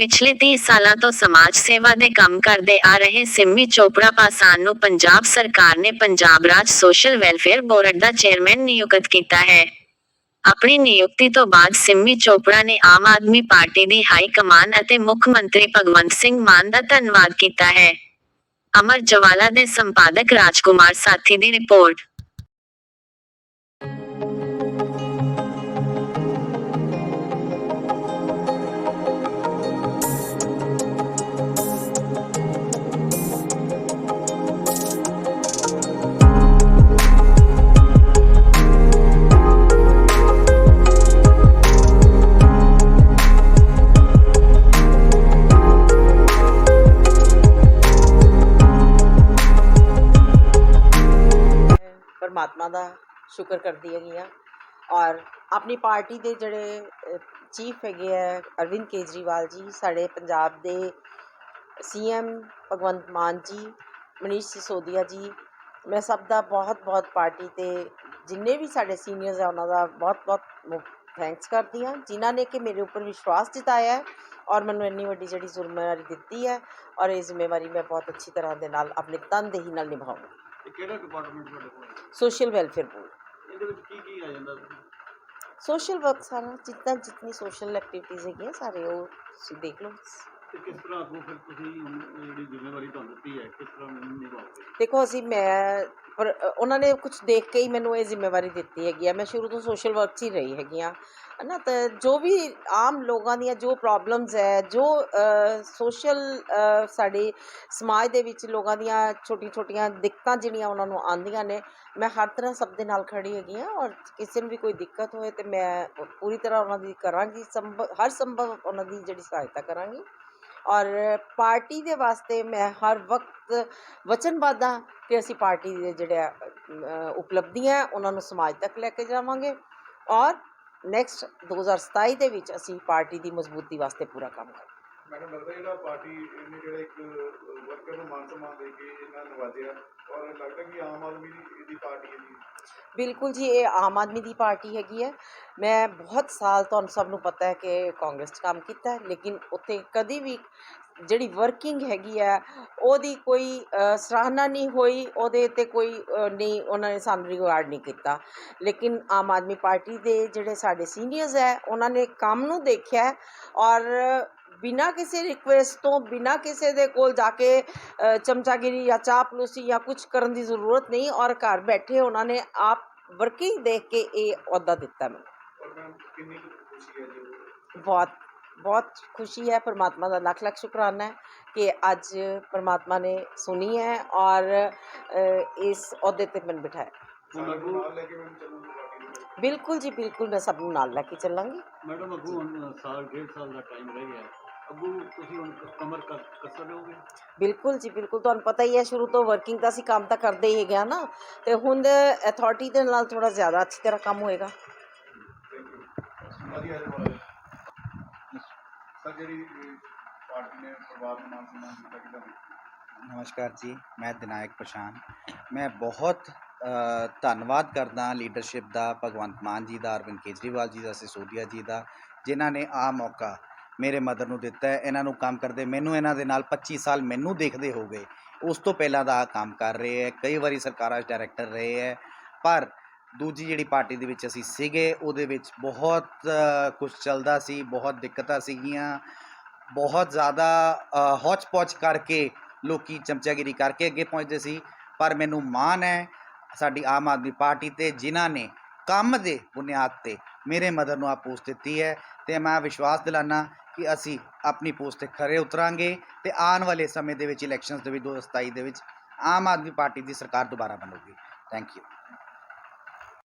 ਪਿਛਲੇ 30 ਸਾਲਾਂ ਤੋਂ ਸਮਾਜ ਸੇਵਾ ਦੇ ਕੰਮ ਕਰਦੇ ਆ ਰਹੇ ਸਿੰਮੀ ਚੋਪੜਾ ਪਾਸਾਨ ਨੂੰ ਪੰਜਾਬ ਸਰਕਾਰ ਨੇ ਪੰਜਾਬ ਰਾਜ ਸੋਸ਼ਲ ਵੈਲਫੇਅਰ ਬੋਰਡ ਦਾ ਚੇਅਰਮੈਨ ਨਿਯੁਕਤ ਕੀਤਾ ਹੈ। ਆਪਣੀ ਨਿਯੁਕਤੀ ਤੋਂ ਬਾਅਦ ਸਿੰਮੀ ਚੋਪੜਾ ਨੇ ਆਮ ਆਦਮੀ ਪਾਰਟੀ ਦੀ ਹਾਈ ਕਮਾਨ ਅਤੇ ਮੁੱਖ ਮੰਤਰੀ ਭਗਵੰਤ ਸਿੰਘ ਮਾਨ ਦਾ ਧੰਨਵਾਦ ਕੀਤਾ ਹੈ। ਅਮਰ ਜਵਾਲਾ ਦੇ ਸੰਪਾਦਕ ਰਾਜਕੁਮਾਰ ਸਾਥੀ ਦੀ ਰਿਪੋਰਟ। ਪਰਮਾਤਮਾ ਦਾ ਸ਼ੁਕਰ ਕਰਦੀ ਹੈਗੀ ਆ ਔਰ ਆਪਣੀ ਪਾਰਟੀ ਦੇ ਜਿਹੜੇ ਚੀਫ ਹੈਗੇ ਆ ਅਰਵਿੰਦ ਕੇਜਰੀਵਾਲ ਜੀ ਸਾਡੇ ਪੰਜਾਬ ਦੇ ਸੀਐਮ ਭਗਵੰਤ ਮਾਨ ਜੀ ਮਨੀਸ਼ ਸਿਸੋਦੀਆ ਜੀ ਮੈਂ ਸਭ ਦਾ ਬਹੁਤ ਬਹੁਤ ਪਾਰਟੀ ਤੇ ਜਿੰਨੇ ਵੀ ਸਾਡੇ ਸੀਨੀਅਰਸ ਆ ਉਹਨਾਂ ਦਾ ਬਹੁਤ ਬਹੁਤ ਥੈਂਕਸ ਕਰਦੀ ਹਾਂ ਜਿਨ੍ਹਾਂ ਨੇ ਕਿ ਮੇਰੇ ਉੱਪਰ ਵਿਸ਼ਵਾਸ ਜਤਾਇਆ ਹੈ ਔਰ ਮੈਨੂੰ ਇੰਨੀ ਵੱਡੀ ਜਿਹੜੀ ਜ਼ਿੰਮੇਵਾਰੀ ਦਿੱਤੀ ਹੈ ਔਰ ਇਹ ਜ਼ਿੰਮੇਵਾਰੀ ਮੈਂ ਬਹੁਤ ਅੱਛੀ ਤਰ੍ਹਾਂ ਦੇ ਨਾਲ ਆਪਣੇ ਤਨਦੇਹੀ ਨਾਲ ਨਿਭਾਉਂਗੀ ਇਹ ਕਿਹੜਾ ਡਿਪਾਰਟਮੈਂਟ ਤੁਹਾਡੇ ਕੋਲ? ਸੋਸ਼ਲ ਵੈਲਫੇਅਰ ਬੋਰਡ ਇਹਦੇ ਵਿੱਚ ਕੀ ਕੀ ਆ ਜਾਂਦਾ ਸੋਸ਼ਲ ਵਰਕ ਸਾਰਾ ਜਿੱਦਾਂ ਜਿਤਨੀ ਸੋਸ਼ਲ ਐਕਟੀਵਿਟੀਜ਼ ਹੈਗੀਆਂ ਸਾਰੇ ਉਹ ਤੁਸੀਂ ਦੇਖ ਲਓ। ਤੇ ਕਿਸ ਤਰ੍ਹਾਂ ਅੱਗੋਂ ਫਿਰ ਤੁਸੀਂ ਹੁਣ ਜਿਹੜੀ ਜ਼ਿੰਮੇਵਾਰੀ ਤੁਹਾਨੂੰ ਦਿੱਤੀ ਹੈ ਕਿਸ ਤਰ੍ਹਾਂ ਨਿਭਾਓਗੇ? ਦੇਖੋ ਅਸੀਂ ਮੈਂ ਪਰ ਉਹਨਾਂ ਨੇ ਕੁਝ ਦੇਖ ਕੇ ਹੀ ਮੈਨੂੰ ਇਹ ਜ਼ਿੰਮੇਵਾਰੀ ਦਿੱਤੀ ਹੈਗੀ ਆ। ਮੈਂ ਸ਼ੁਰੂ ਤੋਂ ਸੋਸ਼ਲ ਵਰਕ 'ਚ ਹੀ ਰਹੀ ਹੈਗੀ ਆ। ਨਾ ਤਾਂ ਜੋ ਵੀ ਆਮ ਲੋਕਾਂ ਦੀਆਂ ਜੋ ਪ੍ਰੋਬਲਮਸ ਹੈ, ਜੋ ਸੋਸ਼ਲ ਸਾਡੇ ਸਮਾਜ ਦੇ ਵਿੱਚ ਲੋਕਾਂ ਦੀਆਂ ਛੋਟੀ ਛੋਟੀਆਂ ਦਿੱਕਤਾਂ ਜਿਹੜੀਆਂ ਉਹਨਾਂ ਨੂੰ ਆਉਂਦੀਆਂ ਨੇ, ਮੈਂ ਹਰ ਤਰ੍ਹਾਂ ਸਭ ਦੇ ਨਾਲ ਖੜੀ ਹੈਗੀ ਆ ਔਰ ਕਿਸੇ ਨੂੰ ਵੀ ਕੋਈ ਦਿੱਕਤ ਹੋਏ ਤੇ ਮੈਂ ਪੂਰੀ ਤਰ੍ਹਾਂ ਉਹਨਾਂ ਦੀ ਕਰਾਂਗੀ, ਸੰਭਵ, ਹਰ ਸੰਭਵ ਉਹਨਾਂ ਦੀ ਜਿਹੜੀ ਸਹਾਇਤਾ ਕਰਾਂਗੀ। ਔਰ ਪਾਰਟੀ ਦੇ ਵਾਸਤੇ ਮੈਂ ਹਰ ਵਕਤ ਵਚਨਬੱਧ ਹਾਂ ਕਿ ਅਸੀਂ ਪਾਰਟੀ ਦੇ ਜਿਹੜੇ ਉਪਲਬਧੀਆਂ ਉਹਨਾਂ ਨੂੰ ਸਮਾਜ ਤੱਕ ਲੈ ਕੇ ਜਾਵਾਂਗੇ। ਔਰ ਨੈਕਸਟ 2027 ਦੇ ਵਿੱਚ ਅਸੀਂ ਪਾਰਟੀ ਦੀ ਮਜ਼ਬੂਤੀ ਵਾਸਤੇ ਪੂਰਾ ਕੰਮ ਕਰਾਂਗੇ। ਮੈਡਮ ਲੱਗਦਾ ਜਿਹੜਾ ਪਾਰਟੀ ਨੇ ਜਿਹੜਾ ਇੱਕ ਵਰਕਰ ਨੂੰ ਮਾਨ ਸਨਮਾਨ ਦੇ ਕੇ ਇਹਨਾਂ ਨਵਾਜਿਆ, ਔਰ ਲੱਗਦਾ ਕਿ ਆਮ ਆਦਮੀ ਦੀ ਪਾਰਟੀ ਹੈ ਜੀ। ਬਿਲਕੁਲ ਜੀ, ਇਹ ਆਮ ਆਦਮੀ ਦੀ ਪਾਰਟੀ ਹੈਗੀ ਹੈ। ਮੈਂ ਬਹੁਤ ਸਾਲ ਤੁਹਾਨੂੰ ਸਭ ਨੂੰ ਪਤਾ ਹੈ ਕਿ ਕਾਂਗਰਸ 'ਚ ਕੰਮ ਕੀਤਾ ਲੇਕਿਨ ਉੱਥੇ ਕਦੀ ਵੀ ਜਿਹੜੀ ਵਰਕਿੰਗ ਹੈਗੀ ਹੈ, ਉਹਦੀ ਕੋਈ ਸਰਾਹਨਾ ਨਹੀਂ ਹੋਈ, ਉਹਦੇ ਤੇ ਕੋਈ ਨਹੀਂ, ਉਹਨਾਂ ਨੇ ਸਾਨੂੰ ਰਿਗਾਰਡ ਨਹੀਂ ਕੀਤਾ। ਲੇਕਿਨ ਆਮ ਆਦਮੀ ਪਾਰਟੀ ਦੇ ਜਿਹੜੇ ਸਾਡੇ ਸੀਨੀਅਰਸ ਹੈ, ਉਹਨਾਂ ਨੇ ਕੰਮ ਨੂੰ ਦੇਖਿਆ ਔਰ ਬਿਨਾਂ ਕਿਸੇ ਰਿਕੁਐਸਟ ਤੋਂ ਬਿਨਾਂ ਕਿਸੇ ਦੇ ਕੋਲ ਜਾ ਕੇ ਅ, ਚਮਚਾਗਿਰੀ ਜਾਂ ਚਾਪਲੂਸੀ ਜਾਂ ਕੁਝ ਕਰਨ ਦੀ ਜ਼ਰੂਰਤ ਨਹੀਂ ਔਰ ਘਰ ਬੈਠੇ ਉਹਨਾਂ ਨੇ ਆਪ ਵਰਕਿੰਗ ਦੇਖ ਕੇ ਇਹ ਅਹੁਦਾ ਦਿੱਤਾ ਮੈਨੂੰ ਔਰ ਮੈਮ ਕਿੰਨੀ ਕੁ ਖੁਸ਼ੀ ਹੈ ਜੀ ਬਹੁਤ ਬਹੁਤ ਖੁਸ਼ੀ ਹੈ ਪਰਮਾਤਮਾ ਦਾ ਲੱਖ ਲੱਖ ਸ਼ੁਕਰਾਨਾ ਹੈ ਕਿ ਅੱਜ ਪਰਮਾਤਮਾ ਨੇ ਸੁਣੀ ਹੈ ਔਰ ਅ, ਇਸ ਅਹੁਦੇ ਤੇ ਮੈਨੂੰ ਬਿਠਾਇਆ ਹੁਣ ਸਾਨੂੰ ਅੱਗੋਂ ਨਾਲ ਲੈ ਕੇ ਮੈਮ ਚੱਲੂਗੀ ਪਾਰਟੀ ਦੇ ਵਿੱਚ ਬਿਲਕੁਲ ਜੀ ਬਿਲਕੁਲ ਮੈਂ ਸਭ ਨੂੰ ਨਾਲ ਲੈ ਕੇ ਚੱਲਾਂਗੀ ਮੈਡਮ ਅੱਗੋਂ ਹੁਣ ਸਾਲ ਡੇਢ ਸਾਲ ਦਾ ਟਾਈਮ ਰਹਿ ਗਿਆ ਹੈ। ਅੱਗੋਂ ਤੁਸੀਂ ਹੁਣ ਕ- ਕਮਰ ਕਰ ਕੱਸਰ ਰਹੋਗੇ? ਬਿਲਕੁਲ ਜੀ ਬਿਲਕੁਲ। ਤੁਹਾਨੂੰ ਪਤਾ ਹੀ ਹੈ ਸ਼ੁਰੂ ਤੋਂ ਵਰਕਿੰਗ ਤਾਂ ਅਸੀਂ ਕੰਮ ਤਾਂ ਕਰਦੇ ਹੀ ਹੈਗੇ ਆ ਨਾ। ਤੇ ਹੁਣ ਅਥਾਰਟੀ ਦੇ ਨਾਲ ਥੋੜਾ ਜ਼ਿਆਦਾ ਅੱਛੀ ਤਰ੍ਹਾਂ ਕੰਮ ਹੋਏਗਾ। ਥੈਂਕ ਯੂ ਵਧੀਆ। ਜਵਾਬ ਸਰ ਜਿਹੜੀ ਇਹ ਪਾਰਟੀ ਨੇ ਪਰਿਵਾਰ ਨੂੰ ਮਾਨ ਸਨਮਾਨ ਦਿੱਤਾ ਕਿਦਾਂ ਨਮਸਕਾਰ ਜੀ ਮੈਂ ਦਿਨਾਇਕ ਪਛਾਨ ਮੈਂ ਬਹੁਤ ਧੰਨਵਾਦ ਕਰਦਾ ਲੀਡਰਸ਼ਿਪ ਦਾ ਭਗਵੰਤ ਮਾਨ ਜੀ ਦਾ ਅਰਵਿੰਦ ਕੇਜਰੀਵਾਲ ਜੀ ਦਾ ਸਿਸੋਦੀਆ ਜੀ ਦਾ ਜਿਨ੍ਹਾਂ ਨੇ ਆ ਮੌਕਾ ਮੇਰੇ ਮਦਰ ਨੂੰ ਦਿੱਤਾ ਹੈ, ਇਹਨਾਂ ਨੂੰ ਕੰਮ ਕਰਦੇ, ਮੈਨੂੰ ਇਹਨਾਂ ਦੇ ਨਾਲ 25 ਸਾਲ ਮੈਨੂੰ ਦੇਖਦੇ ਹੋ ਗਏ। ਉਸ ਤੋਂ ਪਹਿਲਾਂ ਦਾ ਆਹ ਕੰਮ ਕਰ ਰਹੇ ਹੈ, ਕਈ ਵਾਰੀ ਸਰਕਾਰਾਂ 'ਚ ਡਾਇਰੈਕਟਰ ਰਹੇ ਹੈ, ਪਰ ਦੂਜੀ ਜਿਹੜੀ ਪਾਰਟੀ ਦੇ ਵਿੱਚ ਅਸੀਂ ਸੀਗੇ, ਉਹਦੇ ਵਿੱਚ ਬਹੁਤ ਕੁਝ ਚੱਲਦਾ ਸੀ, ਬਹੁਤ ਦਿੱਕਤਾਂ ਸੀਗੀਆਂ, ਬਹੁਤ ਜ਼ਿਆਦਾ ਹੌਚ ਪੌਚ ਕਰਕੇ ਲੋਕੀ ਚਮਚਾਗਿਰੀ ਕਰਕੇ ਅੱਗੇ ਪਹੁੰਚਦੇ ਸੀ, ਪਰ ਮੈਨੂੰ ਮਾਣ ਹੈ, ਸਾਡੀ ਆਮ ਆਦਮੀ ਪਾਰਟੀ ਤੇ ਜਿਨ੍ਹਾਂ ਨੇ ਕੰਮ ਦੇ ਬੁਨਿਆਦ ਤੇ ਮੇਰੇ ਮਦਰ ਨੂੰ ਆ ਪੋਸਟ ਦਿੱਤੀ ਹੈ, ਤੇ ਮੈਂ ਵਿਸ਼ਵਾਸ ਦਿਲਾਨਾ ਕਿ ਅਸੀਂ ਆਪਣੀ ਪੋਸਟ ਤੇ ਖਰੇ ਉਤਰਾਂਗੇ ਤੇ ਆਉਣ ਵਾਲੇ ਸਮੇਂ ਦੇ ਵਿੱਚ ਇਲੈਕਸ਼ਨਸ ਦੇ ਵਿੱਚ 2027 ਦੇ ਵਿੱਚ ਆਮ ਆਦਮੀ ਪਾਰਟੀ ਦੀ ਸਰਕਾਰ ਦੁਬਾਰਾ ਬਣੂਗੀ। Thank you